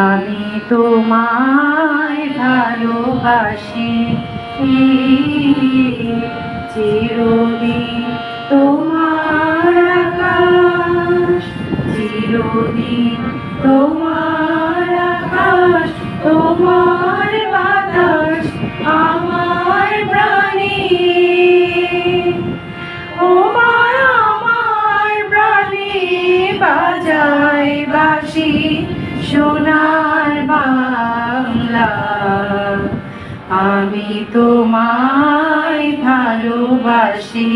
আমি তোমায় ভালোবাসি। চিরদিন তোমার আকাশ চিরদিন তোমার আকাশ তোমার বা সোনার বাংলা। আমি তোমায় ভালোবাসি।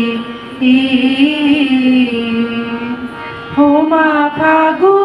ও মা ফাগুনে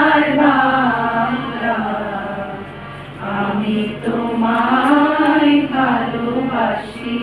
তোমায় ভালোবাসি।